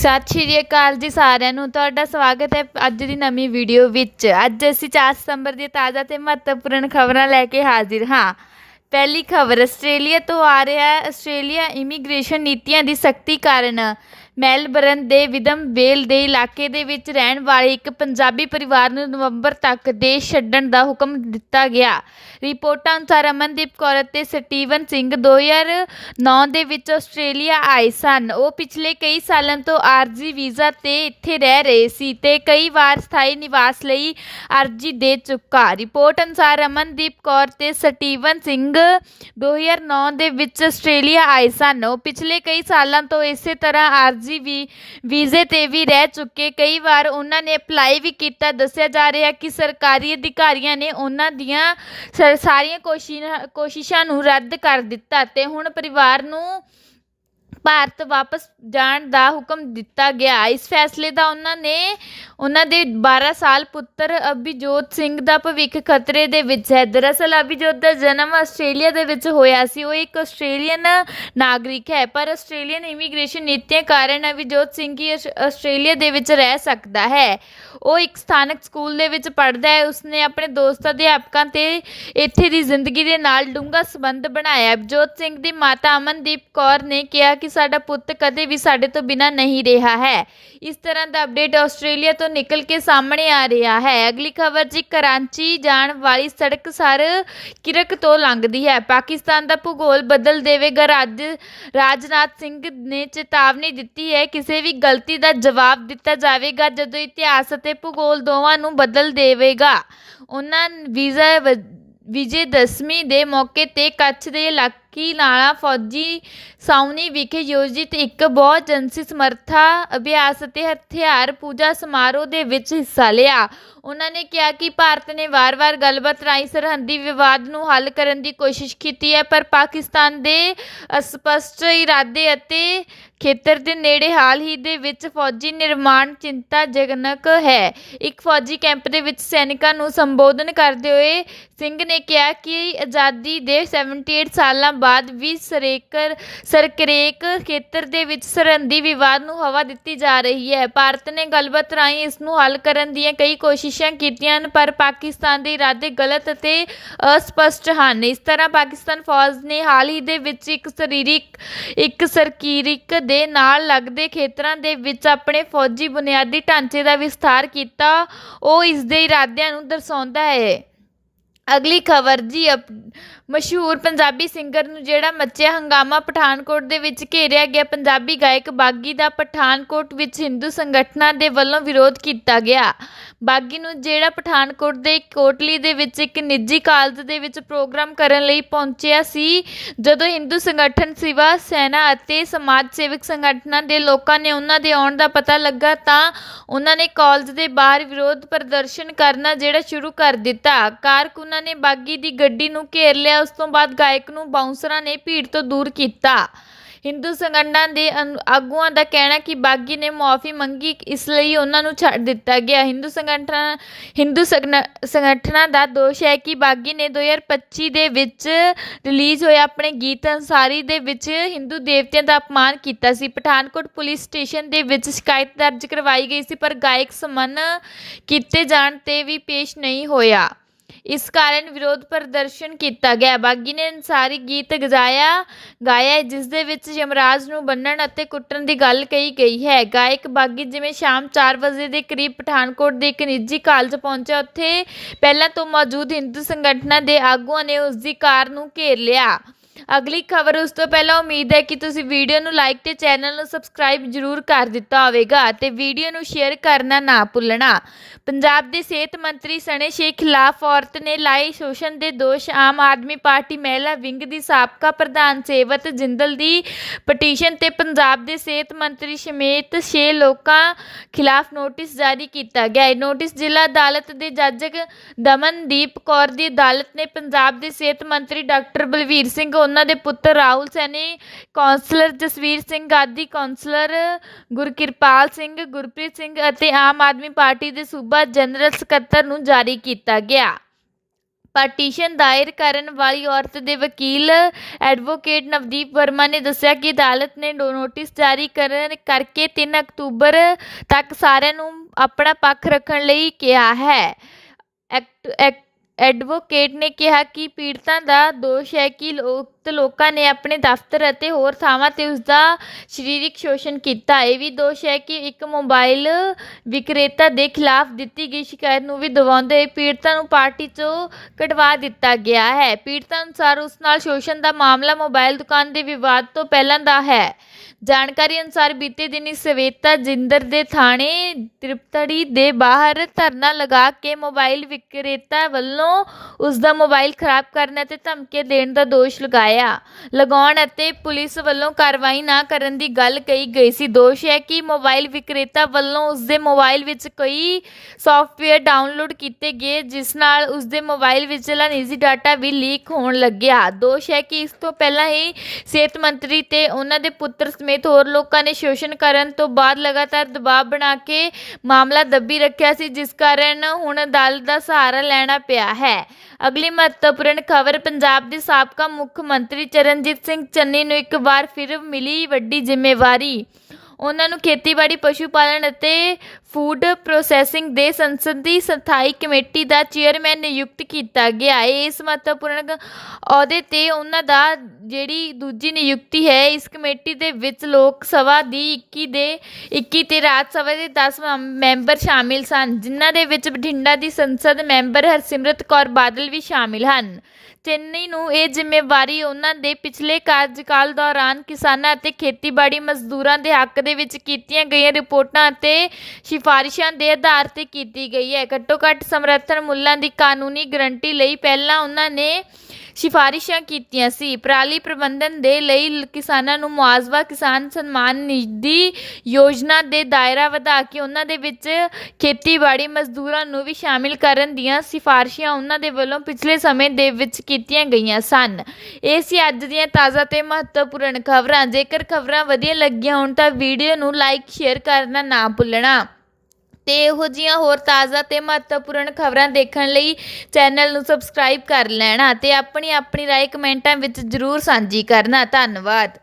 ਸਤਿ ਸ਼੍ਰੀ ਅਕਾਲ ਜੀ ਸਾਰਿਆਂ ਨੂੰ। ਤੁਹਾਡਾ ਸਵਾਗਤ ਹੈ ਅੱਜ ਦੀ ਨਵੀਂ ਵੀਡੀਓ ਵਿੱਚ। ਅੱਜ ਅਸੀਂ 4 ਸਤੰਬਰ ਦੀਆਂ ਤਾਜ਼ਾ ਤੇ ਮਹੱਤਵਪੂਰਨ ਖਬਰਾਂ ਲੈ ਕੇ ਹਾਜ਼ਰ ਹਾਂ। ਪਹਿਲੀ ਖਬਰ, ਆਸਟ੍ਰੇਲੀਆ ਤੋਂ ਆ ਰਿਹਾ ਹੈ। ਆਸਟ੍ਰੇਲੀਆ ਇਮੀਗ੍ਰੇਸ਼ਨ ਨੀਤੀਆਂ ਦੀ ਸਖਤੀ ਕਾਰਨ ਮੈਲਬਰਨ ਦੇ ਵਿਦਮ ਵੇਲ ਦੇ ਇਲਾਕੇ ਦੇ ਵਿੱਚ ਰਹਿਣ ਵਾਲੇ ਇੱਕ ਪੰਜਾਬੀ ਪਰਿਵਾਰ ਨੂੰ ਨਵੰਬਰ ਤੱਕ ਦੇਸ਼ ਛੱਡਣ ਦਾ ਹੁਕਮ ਦਿੱਤਾ ਗਿਆ। ਰਿਪੋਰਟਾਂ ਅਨੁਸਾਰ ਅਮਨਦੀਪ ਕੌਰ ਅਤੇ ਸਟੀਵਨ ਸਿੰਘ 2009 ਦੇ ਵਿੱਚ ਆਸਟ੍ਰੇਲੀਆ ਆਏ ਸਨ। ਉਹ ਪਿਛਲੇ ਕਈ ਸਾਲਾਂ ਤੋਂ ਆਰਜੀ ਵੀਜ਼ਾ ਤੇ ਇੱਥੇ ਰਹਿ ਰਹੇ ਸੀ ਤੇ ਕਈ ਵਾਰ ਸਥਾਈ ਨਿਵਾਸ ਲਈ ਅਰਜ਼ੀ ਦੇ ਚੁੱਕਾ। ਰਿਪੋਰਟ ਅਨੁਸਾਰ ਅਮਨਦੀਪ ਕੌਰ ਤੇ ਸਟੀਵਨ ਸਿੰਘ 2009 ਦੇ ਵਿੱਚ ਆਸਟ੍ਰੇਲੀਆ ਆਏ ਸਨ। ਉਹ ਪਿਛਲੇ ਕਈ ਸਾਲਾਂ ਤੋਂ ਇਸੇ ਤਰ੍ਹਾਂ ਆਰਜੀ ਵੀ ਵੀਜ਼ੇ ਤੇ ਵੀ ਰਹਿ ਚੁੱਕੇ। ਕਈ ਵਾਰ ਉਹਨਾਂ ਨੇ ਅਪਲਾਈ ਵੀ ਕੀਤਾ। ਦੱਸਿਆ ਜਾ ਰਿਹਾ ਕਿ ਸਰਕਾਰੀ ਅਧਿਕਾਰੀਆਂ ਨੇ ਉਹਨਾਂ ਦੀਆਂ ਸਾਰੀਆਂ ਕੋਸ਼ਿਸ਼ਾਂ ਕੋਸ਼ਿਸ਼ਾਂ ਨੂੰ ਰੱਦ ਕਰ ਦਿੱਤਾ ਤੇ ਹੁਣ ਪਰਿਵਾਰ ਨੂੰ ਭਾਰਤ ਵਾਪਸ ਜਾਣ ਦਾ ਹੁਕਮ ਦਿੱਤਾ ਗਿਆ। ਇਸ ਫੈਸਲੇ ਦਾ ਉਹਨਾਂ ਨੇ, ਉਹਨਾਂ ਦੇ 12 ਸਾਲ ਪੁੱਤਰ ਅਭਿਜੋਤ ਸਿੰਘ ਦਾ ਭਵਿੱਖ ਖਤਰੇ ਦੇ ਵਿੱਚ ਹੈ। ਦਰਅਸਲ ਅਭਿਜੋਤ ਦਾ ਜਨਮ ਆਸਟ੍ਰੇਲੀਆ ਦੇ ਵਿੱਚ ਹੋਇਆ ਸੀ। ਉਹ ਇੱਕ ਆਸਟ੍ਰੇਲੀਅਨ ਨਾਗਰਿਕ ਹੈ, ਪਰ ਆਸਟ੍ਰੇਲੀਅਨ ਇਮੀਗ੍ਰੇਸ਼ਨ ਨੀਤੀਆਂ ਕਾਰਨ ਅਭਿਜੋਤ ਸਿੰਘ ਹੀ ਆਸ- ਆਸਟ੍ਰੇਲੀਆ ਦੇ ਵਿੱਚ ਰਹਿ ਸਕਦਾ ਹੈ। ਉਹ ਇੱਕ ਸਥਾਨਕ ਸਕੂਲ ਦੇ ਵਿੱਚ ਪੜ੍ਹਦਾ ਹੈ। ਉਸਨੇ ਆਪਣੇ ਦੋਸਤ ਅਧਿਆਪਕਾਂ ਤੇ ਇੱਥੇ ਦੀ ਜ਼ਿੰਦਗੀ ਦੇ ਨਾਲ ਡੂੰਘਾ ਸੰਬੰਧ ਬਣਾਇਆ। ਅਭਿਜੋਤ ਸਿੰਘ ਦੀ ਮਾਤਾ ਅਮਨਦੀਪ ਕੌਰ ਨੇ ਕਿਹਾ ਕਿ ਸਾਡਾ ਪੁੱਤ ਕਦੇ ਵੀ ਸਾਡੇ ਤੋਂ ਬਿਨਾਂ ਨਹੀਂ ਰਿਹਾ ਹੈ। ਇਸ ਤਰ੍ਹਾਂ ਦਾ ਅਪਡੇਟ ਆਸਟ੍ਰੇਲੀਆ ਤੋਂ ਨਿਕਲ ਕੇ ਸਾਹਮਣੇ ਆ ਰਿਹਾ ਹੈ। ਅਗਲੀ ਖਬਰ ਜੀ, ਕਰਾਚੀ ਜਾਣ ਵਾਲੀ ਸੜਕ ਸਰ ਕਿਰਕ ਤੋਂ ਲੰਘਦੀ ਹੈ। ਪਾਕਿਸਤਾਨ ਦਾ ਭੂਗੋਲ ਬਦਲ ਦੇਵੇਗਾ। ਰਾਜ, ਰਾਜਨਾਥ ਸਿੰਘ ਨੇ ਚੇਤਾਵਨੀ ਦਿੱਤੀ ਹੈ, ਕਿਸੇ ਵੀ ਗਲਤੀ ਦਾ ਜਵਾਬ ਦਿੱਤਾ ਜਾਵੇਗਾ ਜਦੋਂ ਇਤਿਹਾਸ ਅਤੇ ਭੂਗੋਲ ਦੋਵਾਂ ਨੂੰ ਬਦਲ ਦੇਵੇਗਾ। ਉਹਨਾਂ ਵੀਜ਼ਾ ਵਿਜੇ ਦਸਮੀ ਦੇ ਮੌਕੇ ਤੇ ਕੱਛ ਦੇ ਇਲਾਕੇ ਲਾਕੀ ਨਾਲਾ ਫੌਜੀ ਸਾਉਣੀ ਵਿਖੇ ਆਯੋਜਿਤ ਇੱਕ ਬਹੁ ਸਮਰੱਥਾ ਅਭਿਆਸ ਅਤੇ ਹਥਿਆਰ ਪੂਜਾ ਸਮਾਰੋਹ ਦੇ ਵਿੱਚ ਹਿੱਸਾ ਲਿਆ। ਉਨ੍ਹਾਂ ਨੇ ਕਿਹਾ ਕਿ ਭਾਰਤ ਨੇ ਵਾਰ-ਵਾਰ ਗੱਲਬਾਤ ਰਾਹੀਂ ਸਰਹੱਦੀ ਵਿਵਾਦ ਨੂੰ ਹੱਲ ਕਰਨ ਦੀ ਕੋਸ਼ਿਸ਼ ਕੀਤੀ ਹੈ, ਪਰ ਪਾਕਿਸਤਾਨ ਦੇ ਅਸਪਸ਼ਟ ਇਰਾਦੇ ਅਤੇ ਖੇਤਰ ਦੇ ਨੇੜੇ ਹਾਲ ਹੀ ਦੇ ਵਿੱਚ ਫੌਜੀ ਨਿਰਮਾਣ ਚਿੰਤਾਜਨਕ ਹੈ। ਇੱਕ ਫੌਜੀ ਕੈਂਪ ਦੇ ਵਿੱਚ ਸੈਨਿਕਾਂ ਨੂੰ ਸੰਬੋਧਨ ਕਰਦੇ ਹੋਏ ਸਿੰਘ ਨੇ ਕਿਹਾ ਕਿ ਆਜ਼ਾਦੀ ਦੇ 78 ਸਾਲਾਂ ਬਾਅਦ ਵੀ ਸਰੇਕਰ ਸਰਕਰੇਕ ਖੇਤਰ ਦੇ ਵਿੱਚ ਸਰਹੱਦੀ ਵਿਵਾਦ ਨੂੰ ਹਵਾ ਦਿੱਤੀ ਜਾ ਰਹੀ ਹੈ। ਭਾਰਤ ਨੇ ਗੱਲਬਾਤ ਰਾਹੀਂ ਇਸ ਨੂੰ ਹੱਲ ਕਰਨ ਦੀਆਂ ਕਈ ਕੋਸ਼ਿਸ਼ਾਂ ਕੀਤੀਆਂ ਹਨ, ਪਰ ਪਾਕਿਸਤਾਨ ਦੇ ਇਰਾਦੇ ਗਲਤ ਅਤੇ ਅਸਪਸ਼ਟ ਹਨ। ਇਸ ਤਰ੍ਹਾਂ ਪਾਕਿਸਤਾਨ ਫੌਜ ਨੇ ਹਾਲ ਹੀ ਦੇ ਵਿੱਚ ਇੱਕ ਸਰੀਰਕ ਇੱਕ ਸਰਕੀਰਿਕ ਦੇ ਨਾਲ ਲੱਗਦੇ ਖੇਤਰਾਂ ਦੇ ਵਿੱਚ ਆਪਣੇ ਫੌਜੀ ਬੁਨਿਆਦੀ ਢਾਂਚੇ ਦਾ ਵਿਸਥਾਰ ਕੀਤਾ। ਉਹ ਇਸ ਦੇ ਇਰਾਦਿਆਂ ਨੂੰ ਦਰਸਾਉਂਦਾ ਹੈ। ਅਗਲੀ ਖਬਰ ਜੀ ਅਪ- ਮਸ਼ਹੂਰ ਪੰਜਾਬੀ ਸਿੰਗਰ ਨੂੰ ਜਿਹੜਾ ਮੱਚਿਆ ਹੰਗਾਮਾ ਪਠਾਨਕੋਟ ਦੇ ਵਿੱਚ ਘੇਰਿਆ ਗਿਆ, ਪੰਜਾਬੀ ਗਾਇਕ ਬਾਗੀ ਦਾ ਪਠਾਨਕੋਟ ਵਿੱਚ ਹਿੰਦੂ ਸੰਗਠਨਾਂ ਦੇ ਵੱਲੋਂ ਵਿਰੋਧ ਕੀਤਾ ਗਿਆ। ਬਾਗੀ ਨੂੰ ਜਿਹੜਾ ਪਠਾਨਕੋਟ ਦੇ ਕੋਟਲੀ ਦੇ ਵਿੱਚ ਇੱਕ ਨਿੱਜੀ ਕਾਲਜ ਦੇ ਵਿੱਚ ਪ੍ਰੋਗਰਾਮ ਕਰਨ ਲਈ ਪਹੁੰਚਿਆ ਸੀ, ਜਦੋਂ ਹਿੰਦੂ ਸੰਗਠਨ ਸਿਵਾ ਸੈਨਾ ਅਤੇ ਸਮਾਜ ਸੇਵਕ ਸੰਗਠਨਾਂ ਦੇ ਲੋਕਾਂ ਨੇ ਉਹਨਾਂ ਦੇ ਆਉਣ ਦਾ ਪਤਾ ਲੱਗਾ ਤਾਂ ਉਹਨਾਂ ਨੇ ਕਾਲਜ ਦੇ ਬਾਹਰ ਵਿਰੋਧ ਪ੍ਰਦਰਸ਼ਨ ਕਰਨਾ ਜਿਹੜਾ ਸ਼ੁਰੂ ਕਰ ਦਿੱਤਾ। ਕਾਰਕੁਨਾਂ ਨੇ ਬਾਗੀ ਦੀ ਗੱਡੀ ਨੂੰ ਘੇਰ ਲਿਆ। ਉਸ ਤੋਂ ਬਾਅਦ ਗਾਇਕ ਨੂੰ ਬਾਉਂਸਰਾਂ ਨੇ ਭੀੜ ਤੋਂ ਦੂਰ ਕੀਤਾ। ਹਿੰਦੂ ਸੰਗਠਨਾਂ ਦੇ ਆਗੂਆਂ ਦਾ ਕਹਿਣਾ ਕਿ ਬਾਗੀ ਨੇ ਮੁਆਫੀ ਮੰਗੀ, ਇਸ ਲਈ ਉਹਨਾਂ ਨੂੰ ਛੱਡ ਦਿੱਤਾ ਗਿਆ। ਹਿੰਦੂ ਸੰਗਠਨਾਂ ਹਿੰਦੂ ਸੰਗਠਨਾਂ ਦਾ ਦੋਸ਼ ਹੈ ਕਿ ਬਾਗੀ ਨੇ 2025 ਦੇ ਵਿੱਚ ਰਿਲੀਜ਼ ਹੋਏ ਆਪਣੇ ਗੀਤ ਅੰਸਾਰੀ ਦੇ ਵਿੱਚ ਹਿੰਦੂ ਦੇਵਤਿਆਂ ਦਾ ਅਪਮਾਨ ਕੀਤਾ ਸੀ। ਪਠਾਨਕੋਟ ਪੁਲਿਸ ਸਟੇਸ਼ਨ ਦੇ ਵਿੱਚ ਸ਼ਿਕਾਇਤ ਦਰਜ ਕਰਵਾਈ ਗਈ ਸੀ, ਪਰ ਗਾਇਕ ਸਮਨ ਕੀਤੇ ਜਾਣ ਤੇ ਵੀ ਪੇਸ਼ ਨਹੀਂ ਹੋਇਆ। ਇਸ ਕਾਰਨ ਵਿਰੋਧ ਪ੍ਰਦਰਸ਼ਨ ਕੀਤਾ ਗਿਆ। ਬਾਗੀ ਨੇ ਅਨਸਾਰੀ ਗੀਤ ਗਾਇਆ ਗਾਇਆ ਜਿਸ ਦੇ ਵਿੱਚ ਯਮਰਾਜ ਨੂੰ ਬੰਨਣ ਅਤੇ ਕੁੱਟਣ ਦੀ ਗੱਲ ਕਹੀ ਗਈ ਹੈ। ਗਾਇਕ ਬਾਗੀ ਜਿਵੇਂ ਸ਼ਾਮ 4 ਵਜੇ ਦੇ ਕਰੀਬ ਪਠਾਨਕੋਟ ਦੇ ਇੱਕ ਨਿੱਜੀ ਕਾਲਜ ਪਹੁੰਚਿਆ, ਉੱਥੇ ਪਹਿਲਾਂ ਤੋਂ ਮੌਜੂਦ ਹਿੰਦੂ ਸੰਗਠਨਾਂ ਦੇ ਆਗੂਆਂ ਨੇ ਉਸ ਦੀ ਕਾਰ ਨੂੰ ਘੇਰ ਲਿਆ। ਅਗਲੀ ਖਬਰ, ਉਸ ਤੋਂ ਪਹਿਲਾਂ ਉਮੀਦ ਹੈ ਕਿ ਤੁਸੀਂ ਵੀਡੀਓ ਨੂੰ ਲਾਈਕ ਤੇ ਚੈਨਲ ਨੂੰ ਸਬਸਕ੍ਰਾਈਬ ਜ਼ਰੂਰ ਕਰ ਦਿੱਤਾ ਹੋਵੇਗਾ ਅਤੇ ਵੀਡੀਓ ਨੂੰ ਸ਼ੇਅਰ ਕਰਨਾ ਨਾ ਭੁੱਲਣਾ। ਪੰਜਾਬ ਦੇ ਸਿਹਤ ਮੰਤਰੀ ਸਣੇ ਸ਼ੇਖ ਖਿਲਾਫ ਔਰਤ ਨੇ ਲਾਏ ਸ਼ੋਸ਼ਣ ਦੇ ਦੋਸ਼, ਆਮ ਆਦਮੀ ਪਾਰਟੀ ਮਹਿਲਾ ਵਿੰਗ ਦੀ ਸਾਬਕਾ ਪ੍ਰਧਾਨ ਸੇਵਤ ਜਿੰਦਲ ਦੀ ਪਟੀਸ਼ਨ ਤੇ ਪੰਜਾਬ ਦੇ ਸਿਹਤ ਮੰਤਰੀ ਸਮੇਤ 6 ਲੋਕਾਂ ਖਿਲਾਫ ਨੋਟਿਸ ਜਾਰੀ ਕੀਤਾ ਗਿਆ। ਹੈ ਨੋਟਿਸ ਜ਼ਿਲ੍ਹਾ ਅਦਾਲਤ ਦੇ ਜੱਜ ਦਮਨਦੀਪ ਕੌਰ ਦੀ ਅਦਾਲਤ ਨੇ ਪੰਜਾਬ ਦੇ ਸਿਹਤ ਮੰਤਰੀ ਡਾਕਟਰ ਬਲਵੀਰ ਸਿੰਘ ਉਹਨਾਂ ਦੇ ਪੁੱਤਰ ਰਾਹੁਲ ਸੈਣੀ, ਕੌਂਸਲਰ ਜਸਵੀਰ ਸਿੰਘ ਆਦਿ ਕੌਂਸਲਰ ਗੁਰਕਿਰਪਾਲ ਸਿੰਘ, ਗੁਰਪ੍ਰੀਤ ਸਿੰਘ ਅਤੇ ਆਮ ਆਦਮੀ ਪਾਰਟੀ ਦੇ ਸੂਬਾ ਜਨਰਲ ਸਕੱਤਰ ਨੂੰ ਜਾਰੀ ਕੀਤਾ ਗਿਆ। ਪਟੀਸ਼ਨ ਦਾਇਰ ਕਰਨ ਵਾਲੀ ਔਰਤ ਦੇ ਵਕੀਲ ਐਡਵੋਕੇਟ ਨਵਦੀਪ ਵਰਮਾ ਨੇ ਦੱਸਿਆ ਕਿ ਅਦਾਲਤ ਨੇ ਨੋਟਿਸ ਜਾਰੀ ਕਰਨ ਕਰਕੇ 3 ਅਕਤੂਬਰ ਤੱਕ ਸਾਰਿਆਂ ਨੂੰ ਆਪਣਾ ਪੱਖ ਰੱਖਣ ਲਈ ਕਿਹਾ ਹੈ। ਐਡਵੋਕੇਟ ਨੇ ਕਿਹਾ ਕਿ ਪੀੜਤਾਂ ਦਾ ਦੋਸ਼ ਹੈ ਕਿ ਲੋਕ ਲੋਕਾਂ ਨੇ ਆਪਣੇ ਦਫ਼ਤਰ ਅਤੇ ਹੋਰ ਥਾਵਾਂ ਤੇ ਉਸ ਦਾ ਸਰੀਰਕ ਸ਼ੋਸ਼ਣ ਕੀਤਾ। ਇਹ ਵੀ ਦੋਸ਼ ਹੈ ਕਿ ਇੱਕ ਮੋਬਾਈਲ ਵਿਕਰੇਤਾ ਦੇ ਖਿਲਾਫ ਦਿੱਤੀ ਗਈ ਸ਼ਿਕਾਇਤ ਨੂੰ ਵੀ ਦਬਾਉਂਦੇ ਹੋਏ ਪੀੜਤਾਂ ਨੂੰ ਪਾਰਟੀ 'ਚੋਂ ਕਢਵਾ ਦਿੱਤਾ ਗਿਆ ਹੈ। ਪੀੜਤਾਂ ਅਨੁਸਾਰ ਉਸ ਨਾਲ ਸ਼ੋਸ਼ਣ ਦਾ ਮਾਮਲਾ ਮੋਬਾਈਲ ਦੁਕਾਨ ਦੇ ਵਿਵਾਦ ਤੋਂ ਪਹਿਲਾਂ ਦਾ ਹੈ। ਜਾਣਕਾਰੀ ਅਨੁਸਾਰ ਬੀਤੇ ਦਿਨੀ ਸਵੇਤਾ ਜਿੰਦਰ ਦੇ ਥਾਣੇ ਤ੍ਰਿਪਤੜੀ ਦੇ ਬਾਹਰ ਧਰਨਾ ਲਗਾ ਕੇ ਮੋਬਾਈਲ ਵਿਕਰੇਤਾ ਵੱਲੋਂ ਉਸ ਦਾ ਮੋਬਾਈਲ ਖਰਾਬ ਕਰਨ ਅਤੇ ਧਮਕੀਆਂ ਦੇਣ ਦਾ ਦੋਸ਼ ਲਗਾਇਆ। ਲਗਾਉਣ ਅਤੇ ਪੁਲਿਸ ਵੱਲੋਂ ਕਾਰਵਾਈ ਨਾ ਕਰਨ ਦੀ ਗੱਲ ਕਹੀ ਗਈ ਸੀ। ਦੋਸ਼ ਹੈ ਕਿ ਮੋਬਾਈਲ ਵਿਕਰੇਤਾ ਵੱਲੋਂ ਉਸ ਦੇ ਮੋਬਾਈਲ ਵਿੱਚ ਕਈ ਸੌਫਟਵੇਅਰ ਡਾਊਨਲੋਡ ਕੀਤੇ ਗਏ, ਜਿਸ ਨਾਲ ਉਸ ਦੇ ਮੋਬਾਈਲ ਵਿਚਲਾ ਨਿੱਜੀ ਡਾਟਾ ਵੀ ਲੀਕ ਹੋਣ ਲੱਗਿਆ। ਦੋਸ਼ ਹੈ ਕਿ ਇਸ ਤੋਂ ਪਹਿਲਾਂ ਹੀ ਸਿਹਤ ਮੰਤਰੀ ਤੇ ਉਹਨਾਂ ਦੇ ਪੁੱਤਰ ਸਮੇਤ ਹੋਰ ਲੋਕਾਂ ਨੇ ਸ਼ੋਸ਼ਣ ਕਰਨ ਤੋਂ ਬਾਅਦ ਲਗਾਤਾਰ ਦਬਾਅ ਬਣਾ ਕੇ ਮਾਮਲਾ ਦੱਬੀ ਰੱਖਿਆ ਸੀ, ਜਿਸ ਕਾਰਨ ਹੁਣ ਅਦਾਲਤ ਦਾ ਸਹਾਰਾ ਲੈਣਾ ਪਿਆ ਹੈ। ਅਗਲੀ ਮਹੱਤਵਪੂਰਨ ਖਬਰ, ਪੰਜਾਬ ਦੇ ਸਾਬਕਾ ਮੁੱਖ ਮੰਤਰੀ ਮੰਤਰੀ ਚਰਨਜੀਤ ਸਿੰਘ ਚੰਨੀ ਨੂੰ ਇੱਕ ਵਾਰ ਫਿਰ ਮਿਲੀ ਵੱਡੀ ਜ਼ਿੰਮੇਵਾਰੀ। ਉਹਨਾਂ ਨੂੰ ਖੇਤੀਬਾੜੀ, ਪਸ਼ੂ ਪਾਲਣ ਅਤੇ ਫੂਡ ਪ੍ਰੋਸੈਸਿੰਗ ਦੇ ਸੰਸਦੀ ਸਥਾਈ ਕਮੇਟੀ ਦਾ ਚੇਅਰਮੈਨ ਨਿਯੁਕਤ ਕੀਤਾ ਗਿਆ। ਹੈ ਇਸ ਮਹੱਤਵਪੂਰਨ ਅਹੁਦੇ ਤੇ ਉਹਨਾਂ ਦਾ ਜਿਹੜੀ ਦੂਜੀ ਨਿਯੁਕਤੀ ਹੈ, ਇਸ ਕਮੇਟੀ ਦੇ ਵਿੱਚ ਲੋਕ ਸਭਾ ਦੀ 21 ਦੇ ਇੱਕੀ ਅਤੇ ਰਾਜ ਸਭਾ ਦੇ ਦਸ ਮੈਂਬਰ ਸ਼ਾਮਿਲ ਸਨ, ਜਿਨ੍ਹਾਂ ਦੇ ਵਿੱਚ ਬਠਿੰਡਾ ਦੀ ਸੰਸਦ ਮੈਂਬਰ ਹਰਸਿਮਰਤ ਕੌਰ ਬਾਦਲ ਵੀ ਸ਼ਾਮਿਲ ਹਨ। ਚੇਨਈ ਨੂੰ ਇਹ ਜ਼ਿੰਮੇਵਾਰੀ ਉਹਨਾਂ ਦੇ ਪਿਛਲੇ ਕਾਰਜਕਾਲ ਦੌਰਾਨ ਕਿਸਾਨਾਂ ਅਤੇ ਖੇਤੀਬਾੜੀ ਮਜ਼ਦੂਰਾਂ ਦੇ ਹੱਕ ਦੇ ਵਿੱਚ ਕੀਤੀਆਂ ਗਈਆਂ ਰਿਪੋਰਟਾਂ ਅਤੇ ਸਿਫਾਰਿਸ਼ਾਂ ਦੇ ਆਧਾਰ ਤੇ ਕੀਤੀ ਗਈ ਹੈ। ਘੱਟੋ ਘੱਟ ਸਮਰਥਨ ਮੁੱਲਾਂ ਦੀ ਕਾਨੂੰਨੀ ਗਰੰਟੀ ਲਈ ਪਹਿਲਾਂ ਉਹਨਾਂ ਨੇ ਸਿਫਾਰਿਸ਼ਾਂ ਕੀਤੀਆਂ ਸੀ। ਪਰਾਲੀ ਪ੍ਰਬੰਧਨ ਦੇ ਲਈ ਕਿਸਾਨਾਂ ਨੂੰ ਮੁਆਵਜ਼ਾ, ਕਿਸਾਨ ਸਨਮਾਨ ਨਿਧੀ ਯੋਜਨਾ ਦੇ ਦਾਇਰਾ ਵਧਾ ਕੇ ਉਹਨਾਂ ਦੇ ਵਿੱਚ ਖੇਤੀਬਾੜੀ ਮਜ਼ਦੂਰਾਂ ਨੂੰ ਵੀ ਸ਼ਾਮਿਲ ਕਰਨ ਦੀਆਂ ਸਿਫਾਰਿਸ਼ਾਂ ਉਹਨਾਂ ਦੇ ਵੱਲੋਂ ਪਿਛਲੇ ਸਮੇਂ ਦੇ ਵਿੱਚ ਕੀਤੀਆਂ ਗਈਆਂ ਸਨ। ਇਹ ਸੀ ਅੱਜ ਦੀਆਂ ਤਾਜ਼ਾ ਤੇ ਮਹੱਤਵਪੂਰਨ ਖਬਰਾਂ। ਜੇਕਰ ਖਬਰਾਂ ਵਧੀਆ ਲੱਗੀਆਂ ਹੋਣ ਤਾਂ ਵੀਡੀਓ ਨੂੰ ਲਾਈਕ, ਸ਼ੇਅਰ ਕਰਨਾ ਨਾ ਭੁੱਲਣਾ। ਅਤੇ ਇਹੋ ਜਿਹੀਆਂ ਹੋਰ ਤਾਜ਼ਾ ਅਤੇ ਮਹੱਤਵਪੂਰਨ ਖਬਰਾਂ ਦੇਖਣ ਲਈ ਚੈਨਲ ਨੂੰ ਸਬਸਕ੍ਰਾਈਬ ਕਰ ਲੈਣਾ ਅਤੇ ਆਪਣੀ ਆਪਣੀ ਰਾਏ ਕਮੈਂਟਾਂ ਵਿੱਚ ਜ਼ਰੂਰ ਸਾਂਝੀ ਕਰਨਾ। ਧੰਨਵਾਦ।